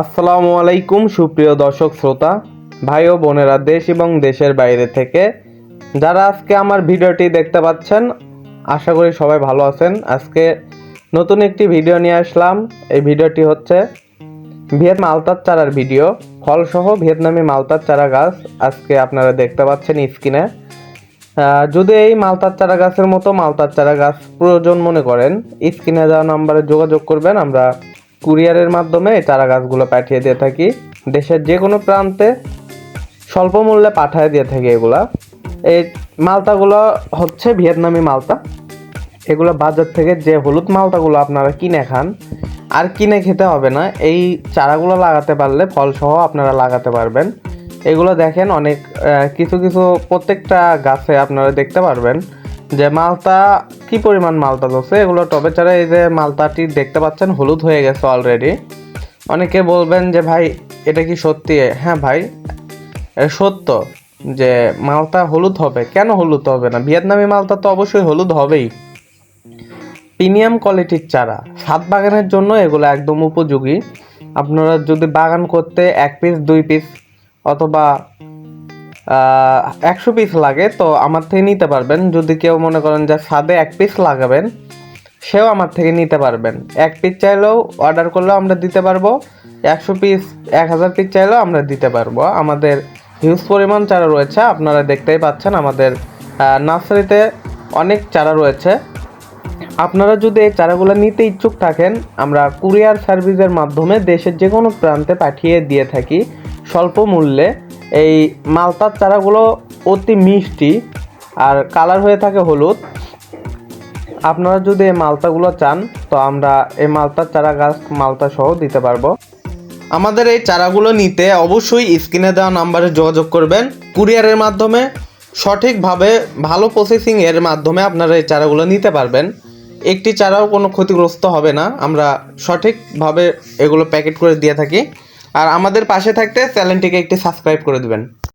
আসসালামু আলাইকুম, সুপ্রিয় দর্শক শ্রোতা, ভাই ও বোনেরা দেশ এবং দেশের বাইরে থেকে। যারা আজকে আমার ভিডিওটি দেখতে পাচ্ছেন, আশা করি সবাই ভালো আছেন। আজকে নতুন একটি ভিডিও নিয়ে আসলাম। এই ভিডিওটি হচ্ছে ভিয়েত মালতার চারার ভিডিও। ফলসহ ভিয়েতনামি মালতার চারা গাছ আজকে আপনারা দেখতে পাচ্ছেন স্ক্রিনে। যদি এই মালতার চারা গাছের মতো মালতার চারা গাছ প্রয়োজন মনে করেন, স্ক্রিনে দেওয়া নাম্বারে যোগাযোগ করবেন, আমরা কুরিয়ারের মাধ্যমে চারা গাছগুলো পাঠিয়ে দিয়ে থাকি। দেশের যে কোনো প্রান্তে স্বল্প মূল্যে পাঠিয়ে দিয়ে থাকি এগুলা। এই মালতাগুলো হচ্ছে ভিয়েতনামি মালতা এগুলো বাজার থেকে যে হলুদ মালতাগুলো আপনারা কিনে খান, আর কিনে খেতে হবে না। এই চারাগুলো লাগাতে পারলে ফলসহ আপনারা লাগাতে পারবেন। এগুলো দেখেন অনেক কিছু কিছু প্রত্যেকটা গাছে আপনারা দেখতে পারবেন। যে মালতা কি পরিমাণ মালতা ধরছে, এগুলো টবে চারা এই যে মালতাটি দেখতে পাচ্ছেন, হলুদ হয়ে গেছে অলরেডি অনেকে বলবেন যে, ভাই, এটা কি সত্যি? হ্যাঁ ভাই সত্য যে মালতা হলুদ হবে। কেন হলুদ হবে না? ভিয়েতনামি মালটা তো অবশ্যই হলুদ হবেই। প্রিমিয়াম কোয়ালিটির চারা। সাত বাগানের জন্য এগুলো একদম উপযোগী। আপনারা যদি বাগান করতে এক পিস দুই পিস অথবা একশো পিস লাগে, তো আমার থেকে নিতে পারবেন। যদি কেউ মনে করেন যে সাদে এক পিস লাগাবেন, সেও আমার থেকে নিতে পারবেন। এক পিস চাইলেও অর্ডার করলেও আমরা দিতে পারব। একশো পিস এক হাজার পিস চাইলেও আমরা দিতে পারব। আমাদের হিউজ পরিমাণ চারা রয়েছে, আপনারা দেখতেই পাচ্ছেন আমাদের নার্সারিতে অনেক চারা রয়েছে। আপনারা যদি এই চারাগুলো নিতে ইচ্ছুক থাকেন, আমরা কুরিয়ার সার্ভিসের মাধ্যমে দেশের যে কোনো প্রান্তে পাঠিয়ে দিয়ে থাকি, স্বল্প মূল্যে। এই মালতার চারাগুলো অতি মিষ্টি আর কালার হয়ে থাকে হলুদ। আপনারা যদি এই মালতাগুলো চান, তো আমরা এই মালতার চারা গাছ মালতা সহ দিতে পারব। আমাদের এই চারাগুলো নিতে অবশ্যই স্ক্রিনে দেওয়া নাম্বারে যোগাযোগ করবেন। কুরিয়ারের মাধ্যমে, সঠিকভাবে, ভালো প্রসেসিং এর মাধ্যমে আপনারা এই চারাগুলো নিতে পারবেন। একটি চারাও কোনো ক্ষতিগ্রস্ত হবে না। আমরা সঠিকভাবে এগুলো প্যাকেট করে দিয়ে থাকি। আর আমাদের পাশে থাকতে চ্যানেলটিকে একটি সাবস্ক্রাইব করে দেবেন।